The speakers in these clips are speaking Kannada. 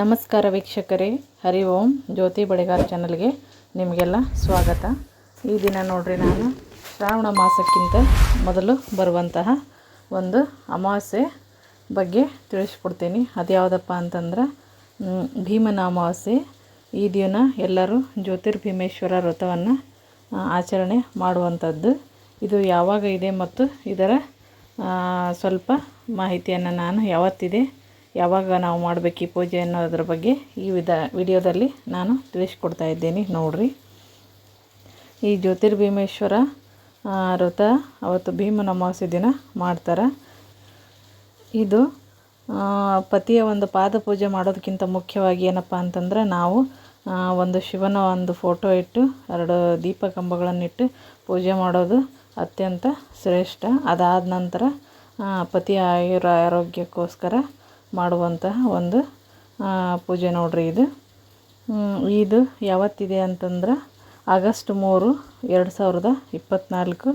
ನಮಸ್ಕಾರ ವೀಕ್ಷಕರೇ. ಹರಿ ಓಂ. ಜ್ಯೋತಿ ಬಳೆಗಾರ ಚಾನಲ್ಗೆ ನಿಮಗೆಲ್ಲ ಸ್ವಾಗತ. ಈ ದಿನ ನೋಡ್ರಿ ನಾನು, ಶ್ರಾವಣ ಮಾಸಕ್ಕಿಂತ ಮೊದಲು ಬರುವಂತಹ ಒಂದು ಅಮಾವಾಸ್ಯೆ ಬಗ್ಗೆ ತಿಳಿಸ್ಕೊಡ್ತೀನಿ. ಅದು ಯಾವುದಪ್ಪ ಅಂತಂದ್ರೆ ಭೀಮನ ಅಮಾವಾಸ್ಯೆ. ಈ ದಿನ ಎಲ್ಲರೂ ಜ್ಯೋತಿರ್ಭೀಮೇಶ್ವರ ವ್ರತವನ್ನು ಆಚರಣೆ ಮಾಡುವಂಥದ್ದು. ಇದು ಯಾವಾಗ ಇದೆ ಮತ್ತು ಇದರ ಸ್ವಲ್ಪ ಮಾಹಿತಿಯನ್ನು ನಾನು ಯಾವತ್ತಿದೆ ಯಾವಾಗ ನಾವು ಮಾಡಬೇಕು ಈ ಪೂಜೆ ಅನ್ನೋದ್ರ ಬಗ್ಗೆ ಈ ವಿಧ ವಿಡಿಯೋದಲ್ಲಿ ನಾನು ತಿಳಿಸ್ಕೊಡ್ತಾ ಇದ್ದೀನಿ. ನೋಡ್ರಿ. ಈ ಜ್ಯೋತಿರ್ಭೀಮೇಶ್ವರ ವ್ರತ ಅವತ್ತು ಭೀಮನ ಅಮಾವಾಸ್ಯೆ ದಿನ ಮಾಡ್ತಾರೆ. ಇದು ಪತಿಯ ಒಂದು ಪಾದ ಪೂಜೆ ಮಾಡೋದಕ್ಕಿಂತ ಮುಖ್ಯವಾಗಿ ಏನಪ್ಪ ಅಂತಂದ್ರೆ ನಾವು ಒಂದು ಶಿವನ ಒಂದು ಫೋಟೋ ಇಟ್ಟು, ಎರಡು ದೀಪ ಕಂಬಗಳನ್ನಿಟ್ಟು ಪೂಜೆ ಮಾಡೋದು ಅತ್ಯಂತ ಶ್ರೇಷ್ಠ. ಅದಾದ ನಂತರ ಪತಿಯ ಆಯುರ ಆರೋಗ್ಯಕ್ಕೋಸ್ಕರ ಮಾಡುವಂತಹ ಒಂದು ಪೂಜೆ ನೋಡ್ರಿ ಇದು. ಇದು ಯಾವತ್ತಿದೆ ಅಂತಂದ್ರೆ ಆಗಸ್ಟ್ ಮೂರು, ಎರಡು ಸಾವಿರದ ಇಪ್ಪತ್ತ್ನಾಲ್ಕು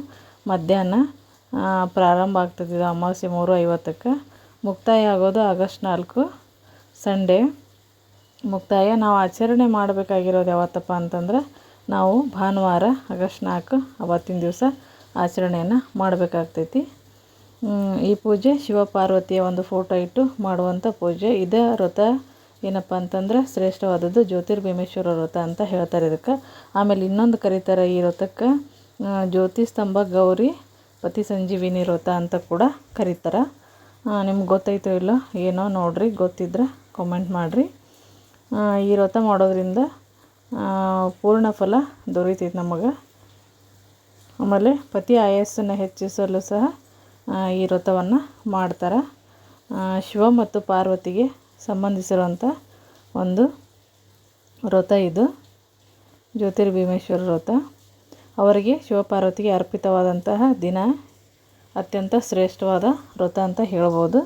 ಮಧ್ಯಾಹ್ನ ಪ್ರಾರಂಭ ಆಗ್ತದೆ ಇದು ಅಮಾವಾಸ್ಯೆ ಮೂರು ಐವತ್ತಕ್ಕೆ. ಮುಕ್ತಾಯ ಆಗೋದು ಆಗಸ್ಟ್ ನಾಲ್ಕು, ಸಂಡೇ. ಮುಕ್ತಾಯ, ನಾವು ಆಚರಣೆ ಮಾಡಬೇಕಾಗಿರೋದು ಯಾವತ್ತಪ್ಪ ಅಂತಂದ್ರೆ ನಾವು ಭಾನುವಾರ ಆಗಸ್ಟ್ ನಾಲ್ಕು ಅವತ್ತಿನ ದಿವಸ ಆಚರಣೆಯನ್ನು ಮಾಡಬೇಕಾಗ್ತೈತಿ. ಈ ಪೂಜೆ ಶಿವಪಾರ್ವತಿಯ ಒಂದು ಫೋಟೋ ಇಟ್ಟು ಮಾಡುವಂಥ ಪೂಜೆ. ಇದೇ ವ್ರತ ಏನಪ್ಪ ಅಂತಂದ್ರೆ ಶ್ರೇಷ್ಠವಾದದ್ದು ಜ್ಯೋತಿರ್ಭೀಮೇಶ್ವರ ವ್ರತ ಅಂತ ಹೇಳ್ತಾರೆ ಇದಕ್ಕೆ. ಆಮೇಲೆ ಇನ್ನೊಂದು ಕರೀತಾರೆ ಈ ವ್ರತಕ್ಕೆ ಜ್ಯೋತಿ ಸ್ತಂಭ ಗೌರಿ ಪತಿ ಸಂಜೀವಿನಿ ವ್ರತ ಅಂತ ಕೂಡ ಕರೀತಾರೆ. ನಿಮ್ಗೆ ಗೊತ್ತೈತೋ ಇಲ್ಲೋ ಏನೋ ನೋಡಿರಿ, ಗೊತ್ತಿದ್ರೆ ಕಾಮೆಂಟ್ ಮಾಡಿರಿ. ಈ ವ್ರತ ಮಾಡೋದ್ರಿಂದ ಪೂರ್ಣ ಫಲ ದೊರೀತೈತೆ ನಮಗೆ. ಆಮೇಲೆ ಪತಿ ಆಯಸ್ಸನ್ನು ಹೆಚ್ಚಿಸಲು ಸಹ ಈ ವ್ರತವನ್ನು ಮಾಡ್ತಾರೆ. ಶಿವ ಮತ್ತು ಪಾರ್ವತಿಗೆ ಸಂಬಂಧಿಸಿರುವಂಥ ಒಂದು ವ್ರತ ಇದು. ಜ್ಯೋತಿರ್ಭೀಮೇಶ್ವರ ವ್ರತ. ಅವರಿಗೆ ಶಿವಪಾರ್ವತಿಗೆ ಅರ್ಪಿತವಾದಂತಹ ದಿನ ಅತ್ಯಂತ ಶ್ರೇಷ್ಠವಾದ ವ್ರತ ಅಂತ ಹೇಳ್ಬೋದು.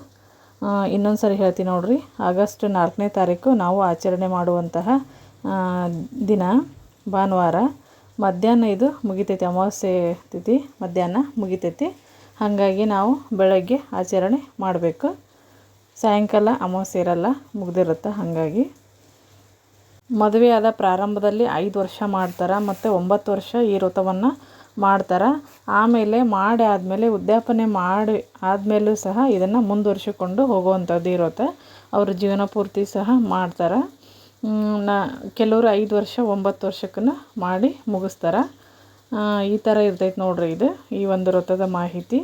ಇನ್ನೊಂದು ಸರಿ ಹೇಳ್ತೀನಿ ನೋಡಿರಿ. ಆಗಸ್ಟ್ ನಾಲ್ಕನೇ ತಾರೀಕು ನಾವು ಆಚರಣೆ ಮಾಡುವಂತಹ ದಿನ ಭಾನುವಾರ. ಮಧ್ಯಾಹ್ನ ಇದು ಮುಗಿತೈತಿ, ಅಮಾವಾಸ್ಯೆ ತಿಥಿ ಮಧ್ಯಾಹ್ನ ಮುಗಿತೈತಿ. ಹಾಗಾಗಿ ನಾವು ಬೆಳಗ್ಗೆ ಆಚರಣೆ ಮಾಡಬೇಕು. ಸಾಯಂಕಾಲ ಅಮಾವಾಸ್ಯೆ ಇರಲ್ಲ, ಮುಗ್ದಿರುತ್ತೆ ಹಾಗಾಗಿ. ಮದುವೆ ಆದ ಪ್ರಾರಂಭದಲ್ಲಿ ಐದು ವರ್ಷ ಮಾಡ್ತಾರೆ ಮತ್ತು ಒಂಬತ್ತು ವರ್ಷ ಈ ವ್ರತವನ್ನು ಮಾಡ್ತಾರೆ. ಆಮೇಲೆ ಮಾಡಿ ಆದಮೇಲೆ, ಉದ್ಯಾಪನೆ ಮಾಡಿ ಆದಮೇಲೂ ಸಹ ಇದನ್ನು ಮುಂದುವರಿಸಿಕೊಂಡು ಹೋಗುವಂಥದ್ದು ಇರುತ್ತೆ ಅವ್ರ ಜೀವನ ಪೂರ್ತಿ ಸಹ ಮಾಡ್ತಾರೆ. ನಾ ಕೆಲವರು ಐದು ವರ್ಷ, ಒಂಬತ್ತು ವರ್ಷಕ್ಕೂ ಮಾಡಿ ಮುಗಿಸ್ತಾರೆ. ಈ ಥರ ಇರ್ತೈತೆ ನೋಡಿರಿ ಇದು, ಈ ಒಂದು ವೃತ್ತದ ಮಾಹಿತಿ.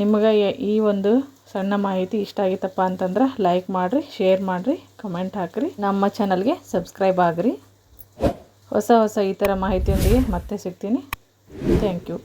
ನಿಮಗೆ ಈ ಒಂದು ಸಣ್ಣ ಮಾಹಿತಿ ಇಷ್ಟ ಆಗಿತ್ತಪ್ಪ ಅಂತಂದ್ರೆ ಲೈಕ್ ಮಾಡಿರಿ ಶೇರ್ ಮಾಡಿರಿ ಕಮೆಂಟ್ ಹಾಕಿರಿ. ನಮ್ಮ ಚಾನಲ್ಗೆ ಸಬ್ಸ್ಕ್ರೈಬ್ ಆಗಿರಿ. ಹೊಸ ಹೊಸ ಈ ಥರ ಮಾಹಿತಿಯೊಂದಿಗೆ ಮತ್ತೆ ಸಿಗ್ತೀನಿ. Thank you